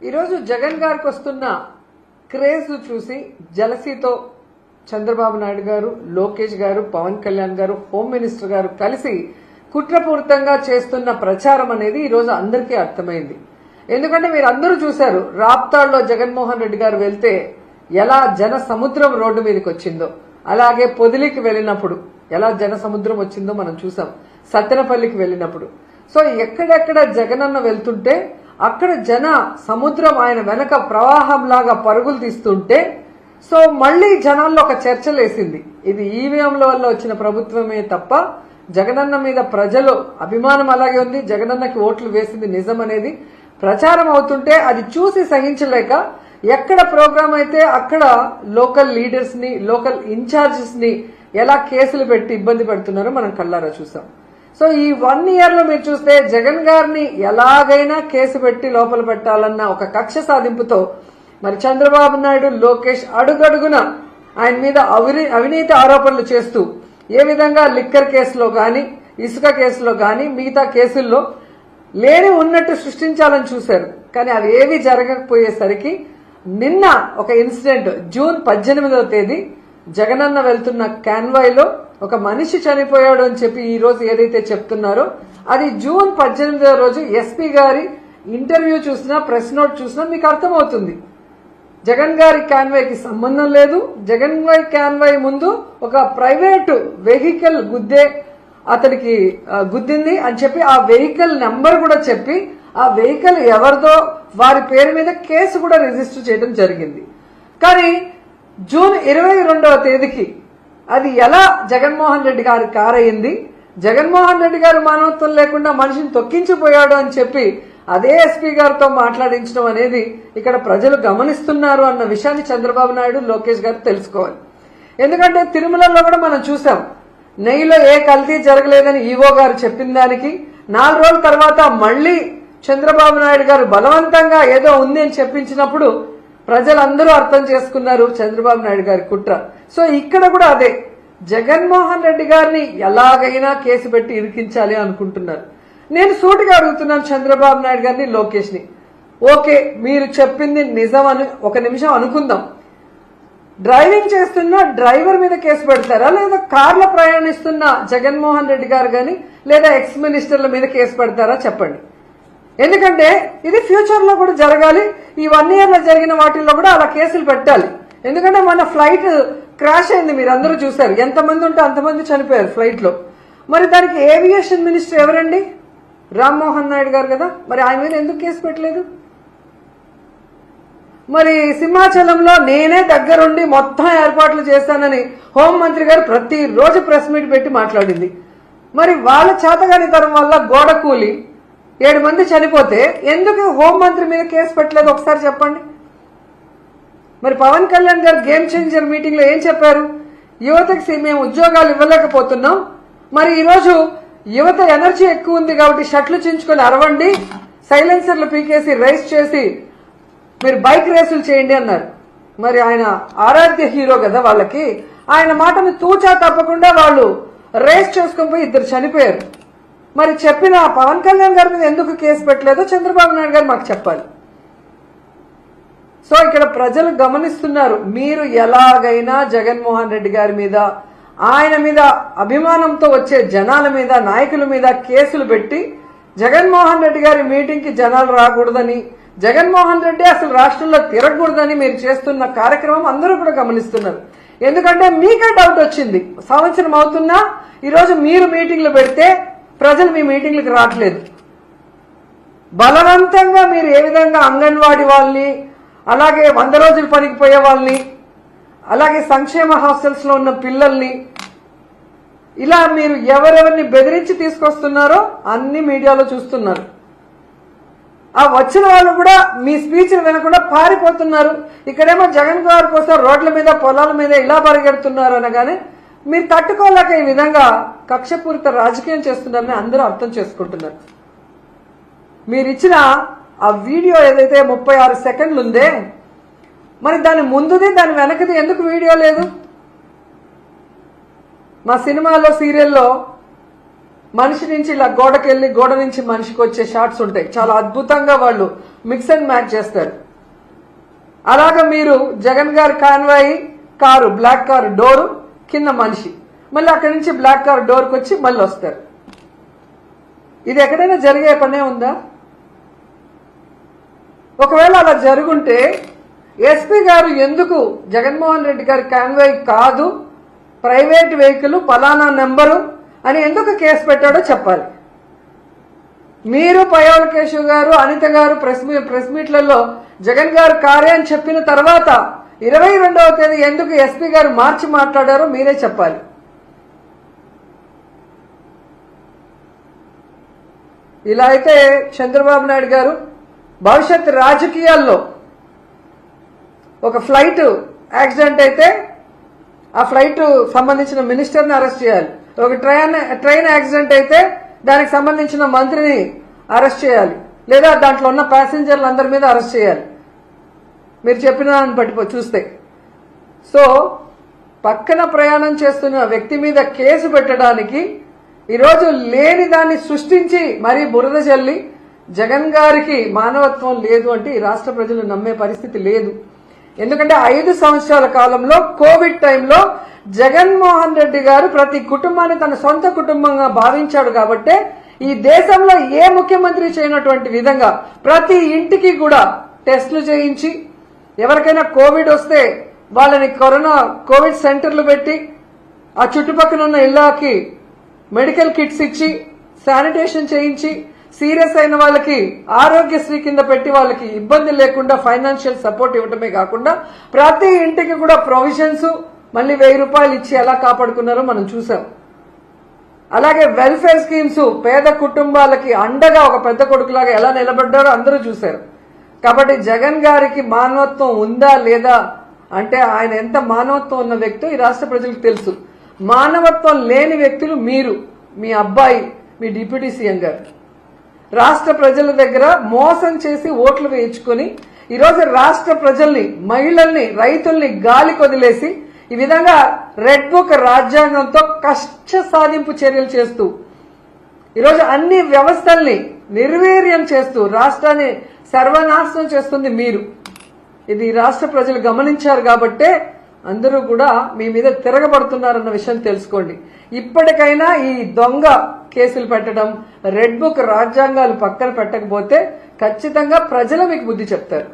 ఈరోజు జగన్ గారికి వస్తున్న క్రేజ్ చూసి జలసీతో చంద్రబాబు నాయుడు గారు లోకేష్ గారు పవన్ కళ్యాణ్ గారు హోమ్ మినిస్టర్ గారు కలిసి కుట్రపూరితంగా చేస్తున్న ప్రచారం అనేది ఈరోజు అందరికీ అర్థమైంది. ఎందుకంటే మీరు అందరూ చూశారు రాప్తాడ్లో జగన్మోహన్ రెడ్డి గారు వెళ్తే ఎలా జన సముద్రం రోడ్డు మీదకి వచ్చిందో అలాగే పొదిలికి వెళ్ళినప్పుడు ఎలా జన సముద్రం వచ్చిందో మనం చూసాం సత్తెనపల్లికి వెళ్ళినప్పుడు. సో ఎక్కడెక్కడ జగనన్న వెళ్తుంటే అక్కడ జన సముద్రం ఆయన వెనక ప్రవాహంలాగా పరుగులు తీస్తుంటే సో మళ్ళీ జనాల్లో ఒక చర్చ లేసింది ఇది ఈవీఎంల వల్ల వచ్చిన ప్రభుత్వమే తప్ప జగనన్న మీద ప్రజలు అభిమానం అలాగే ఉంది జగనన్నకి ఓట్లు వేసింది నిజం అనేది ప్రచారం అవుతుంటే అది చూసి సహించలేక ఎక్కడ ప్రోగ్రాం అయితే అక్కడ లోకల్ లీడర్స్ని లోకల్ ఇన్ఛార్జెస్ని ఎలా కేసులు పెట్టి ఇబ్బంది పెడుతున్నారో మనం కళ్ళారా చూసాం. సో ఈ వన్ ఇయర్లో మీరు చూస్తే జగన్ గారిని ఎలాగైనా కేసు పెట్టి లోపల పెట్టాలన్న ఒక కక్ష సాధింపుతో మరి చంద్రబాబు నాయుడు లోకేష్ అడుగడుగున ఆయన మీద అవినీతి ఆరోపణలు చేస్తూ ఏ విధంగా లిక్కర్ కేసులో గాని ఇసుక కేసులో గాని మిగతా కేసుల్లో లేని ఉన్నట్టు సృష్టించాలని చూశారు. కానీ అవి ఏవి జరగకపోయేసరికి నిన్న ఒక ఇన్సిడెంట్ జూన్ పద్దెనిమిదవ తేదీ జగనన్న వెళ్తున్న కాన్వాయ్లో ఒక మనిషి చనిపోయాడు అని చెప్పి ఈ రోజు ఏదైతే చెప్తున్నారో అది జూన్ పద్దెనిమిదవ రోజు ఎస్పీ గారి ఇంటర్వ్యూ చూసినా ప్రెస్ నోట్ చూసినా మీకు అర్థమవుతుంది. జగన్ గారి కాన్వాయ్కి సంబంధం లేదు. జగన్ గారి కాన్వాయ్ ముందు ఒక ప్రైవేటు వెహికల్ గుద్దే అతనికి గుద్దింది అని చెప్పి ఆ వెహికల్ నెంబర్ కూడా చెప్పి ఆ వెహికల్ ఎవరిదో వారి పేరు మీద కేసు కూడా రిజిస్టర్ చేయడం జరిగింది. కానీ జూన్ ఇరవై రెండవ తేదీకి అది ఎలా జగన్మోహన్ రెడ్డి గారు కారయింది? జగన్మోహన్ రెడ్డి గారు మానవత్వం లేకుండా మనిషిని తొక్కించిపోయాడు అని చెప్పి అదే ఎస్పీ గారితో మాట్లాడించడం అనేది ఇక్కడ ప్రజలు గమనిస్తున్నారు అన్న విషయాన్ని చంద్రబాబు నాయుడు లోకేష్ గారు తెలుసుకోవాలి. ఎందుకంటే తిరుమలలో కూడా మనం చూసాం నెయ్యిలో ఏ కల్తీ జరగలేదని ఈవో గారు చెప్పిన దానికి నాలుగు రోజుల తర్వాత మళ్ళీ చంద్రబాబు నాయుడు గారు బలవంతంగా ఏదో ఉంది అని చెప్పించినప్పుడు ప్రజలందరూ అర్థం చేసుకున్నారు చంద్రబాబు నాయుడు గారి కుట్ర. సో ఇక్కడ కూడా అదే. జగన్మోహన్ రెడ్డి గారిని ఎలాగైనా కేసు పెట్టి ఇరికించాలి అనుకుంటున్నారు. నేను సూటిగా అడుగుతున్నాను చంద్రబాబు నాయుడు గారిని లోకేష్ని ఓకే మీరు చెప్పింది నిజం అని ఒక నిమిషం అనుకుందాం. డ్రైవింగ్ చేస్తున్న డ్రైవర్ మీద కేసు పెడతారా? లేదా కార్లో ప్రయాణిస్తున్న జగన్మోహన్ రెడ్డి గారు గాని లేదా ఎక్స్ మినిస్టర్ల మీద కేసు పెడతారా? చెప్పండి. ఎందుకంటే ఇది ఫ్యూచర్లో కూడా జరగాలి. ఈ వన్ ఇయర్లో జరిగిన వాటిల్లో కూడా అలా కేసులు పెట్టాలి. ఎందుకంటే మన ఫ్లైట్ క్రాష్ అయింది మీరు అందరూ చూశారు. ఎంతమంది ఉంటే అంతమంది చనిపోయారు ఫ్లైట్లో. మరి దానికి ఏవియేషన్ మినిస్టర్ ఎవరండి? రామ్మోహన్ నాయుడు గారు కదా. మరి ఆయన మీద ఎందుకు కేసు పెట్టలేదు? మరి సింహాచలంలో నేనే దగ్గరుండి మొత్తం ఏర్పాట్లు చేస్తానని హోంమంత్రి గారు ప్రతిరోజు ప్రెస్ మీట్ పెట్టి మాట్లాడింది. మరి వాళ్ళ చేతగానితనం వల్ల గోడ కూలి ఏడు మంది చనిపోతే ఎందుకు హోంమంత్రి మీద కేసు పెట్టలేదు? ఒకసారి చెప్పండి. మరి పవన్ కళ్యాణ్ గారు గేమ్ చేంజర్ మీటింగ్లో ఏం చెప్పారు? యువతకి మేము ఉద్యోగాలు ఇవ్వలేకపోతున్నాం. మరి ఈరోజు యువత ఎనర్జీ ఎక్కువ ఉంది కాబట్టి షట్లు చించుకొని అరవండి సైలెన్సర్లు పీకేసి రైస్ చేసి మీరు బైక్ రేసులు చేయండి అన్నారు. మరి ఆయన ఆరాధ్య హీరో కదా వాళ్ళకి. ఆయన మాటను తూచా తప్పకుండా వాళ్ళు రేస్ చేసుకుని పోయి ఇద్దరు చనిపోయారు. మరి చెప్పిన పవన్ కళ్యాణ్ గారి మీద ఎందుకు కేసు పెట్టలేదో చంద్రబాబు నాయుడు గారు మాకు చెప్పాలి. సో ఇక్కడ ప్రజలు గమనిస్తున్నారు మీరు ఎలాగైనా జగన్మోహన్ రెడ్డి గారి మీద ఆయన మీద అభిమానంతో వచ్చే జనాల మీద నాయకుల మీద కేసులు పెట్టి జగన్మోహన్ రెడ్డి గారి మీటింగ్కి జనాలు రాకూడదని జగన్మోహన్ రెడ్డి అసలు రాష్ట్రంలో తిరగకూడదని మీరు చేస్తున్న కార్యక్రమం అందరూ కూడా గమనిస్తున్నారు. ఎందుకంటే మీకే డౌట్ వచ్చింది. సంవత్సరం అవుతున్నా ఈరోజు మీరు మీటింగ్లు పెడితే ప్రజలు మీ మీటింగ్లకు రావట్లేదు. బలవంతంగా మీరు ఏ విధంగా అంగన్వాడీ వాళ్ళని అలాగే వంద రోజులు పనికి పోయే వాళ్ళని అలాగే సంక్షేమ హాస్టల్స్లో ఉన్న పిల్లల్ని ఇలా మీరు ఎవరెవరిని బెదిరించి తీసుకొస్తున్నారో అన్ని మీడియాలో చూస్తున్నారు. ఆ వచ్చిన వాళ్ళు కూడా మీ స్పీచ్లు వినకుండా పారిపోతున్నారు. ఇక్కడేమో జగన్ గారి కోసం రోడ్ల మీద పొలాల మీద ఇలా పరిగెడుతున్నారు అనగానే మీరు తట్టుకోలేక ఈ విధంగా కక్షపూరిత రాజకీయం చేస్తున్నారని అందరూ అర్థం చేసుకుంటున్నారు. మీరిచ్చిన ఆ వీడియో ఏదైతే ముప్పై ఆరు సెకండ్లు ఉందే మరి దాని ముందుది దాని వెనకది ఎందుకు వీడియో లేదు? మా సినిమాలో సీరియల్లో మనిషి నుంచి ఇలా గోడకి వెళ్ళి గోడ నుంచి మనిషికి వచ్చే షార్ట్స్ ఉంటాయి. చాలా అద్భుతంగా వాళ్ళు మిక్స్ అండ్ మ్యాచ్ చేస్తారు. అలాగా మీరు జగన్ గారి convoy car black car door కింద మనిషి. మళ్ళీ అక్కడి నుంచి బ్లాక్ కార్ డోర్కి వచ్చి మళ్ళీ వస్తారు ఇది ఎక్కడైనా జరిగే పనే ఉందా? ఒకవేళ అలా జరుగుంటే ఎస్పీ గారు ఎందుకు జగన్మోహన్ రెడ్డి గారి కాన్వాయ్ కాదు ప్రైవేట్ వెహికల్ పలానా నెంబరు అని ఎందుకు కేసు పెట్టాడో చెప్పాలి. మీరు పయోల Keshav garu Anitha garu press meet press మీట్లలో Jagan గారు కారే అని చెప్పిన తర్వాత ఇరవై రెండవ తేదీ ఎందుకు ఎస్పీ గారు మార్చి మాట్లాడారో మీరే చెప్పాలి. ఇలా అయితే చంద్రబాబు నాయుడు గారు భవిష్యత్ రాజకీయాల్లో ఒక ఫ్లైట్ యాక్సిడెంట్ అయితే ఆ ఫ్లైట్ సంబంధించిన మినిస్టర్ని అరెస్ట్ చేయాలి. ఒక ట్రైన్ ట్రైన్ యాక్సిడెంట్ అయితే దానికి సంబంధించిన మంత్రిని అరెస్ట్ చేయాలి. లేదా దాంట్లో ఉన్న ప్యాసింజర్లు అందరి మీద అరెస్ట్ చేయాలి. మీరు చెప్పిన దాన్ని బట్టి చూస్తే. సో పక్కన ప్రయాణం చేస్తున్న వ్యక్తి మీద కేసు పెట్టడానికి ఈరోజు లేని దాన్ని సృష్టించి మరీ బురద చల్లి జగన్ గారికి మానవత్వం లేదు అంటే ఈ రాష్ట్ర ప్రజలు నమ్మే పరిస్థితి లేదు. ఎందుకంటే ఐదు సంవత్సరాల కాలంలో కోవిడ్ టైంలో జగన్మోహన్ రెడ్డి గారు ప్రతి కుటుంబాన్ని తన సొంత కుటుంబంగా భావించాడు కాబట్టే ఈ దేశంలో ఏ ముఖ్యమంత్రి చేయనటువంటి విధంగా ప్రతి ఇంటికి కూడా టెస్టులు చేయించి ఎవరికైనా కోవిడ్ వస్తే వాళ్ళని కరోనా కోవిడ్ సెంటర్లు పెట్టి ఆ చుట్టుపక్కల ఉన్న ఇళ్ళకి మెడికల్ కిట్స్ ఇచ్చి శానిటేషన్ చేయించి సీరియస్ అయిన వాళ్ళకి ఆరోగ్యశ్రీ కింద పెట్టి వాళ్ళకి ఇబ్బంది లేకుండా ఫైనాన్షియల్ సపోర్ట్ ఇవ్వటమే కాకుండా ప్రతి ఇంటికి కూడా ప్రొవిజన్స్ మళ్ళీ వెయ్యి రూపాయలు ఇచ్చి ఎలా కాపాడుకున్నారో మనం చూసాం అలాగే వెల్ఫేర్ స్కీమ్స్ పేద కుటుంబాలకి అండగా ఒక పెద్ద కొడుకులాగా ఎలా నిలబడ్డారో అందరూ చూశారు. కాబట్టి జగన్ గారికి మానవత్వం ఉందా లేదా అంటే ఆయన ఎంత మానవత్వం ఉన్న వ్యక్తో ఈ రాష్ట్ర ప్రజలకు తెలుసు. మానవత్వం లేని వ్యక్తులు మీరు మీ అబ్బాయి మీ డిప్యూటీ సీఎం గారు. రాష్ట్ర ప్రజల దగ్గర మోసం చేసి ఓట్లు వేయించుకొని ఈరోజు రాష్ట్ర ప్రజల్ని మహిళల్ని రైతుల్ని గాలి కొదిలేసి ఈ విధంగా రెడ్ బుక్ రాజ్యాంగంతో కష్ట సాధింపు చర్యలు చేస్తూ ఈరోజు అన్ని వ్యవస్థల్ని నిర్వీర్యం చేస్తూ రాష్ట్రాన్ని సర్వనాశనం చేస్తుంది మీరు. ఇది రాష్ట్ర ప్రజలు గమనించారు కాబట్టే అందరూ కూడా మీ మీద తిరగబడుతున్నారన్న విషయం తెలుసుకోండి. ఇప్పటికైనా ఈ దొంగ కేసులు పెట్టడం రెడ్ బుక్ రాజ్యాంగాలు పక్కన పెట్టకపోతే ఖచ్చితంగా ప్రజలు మీకు బుద్ధి చెప్తారు.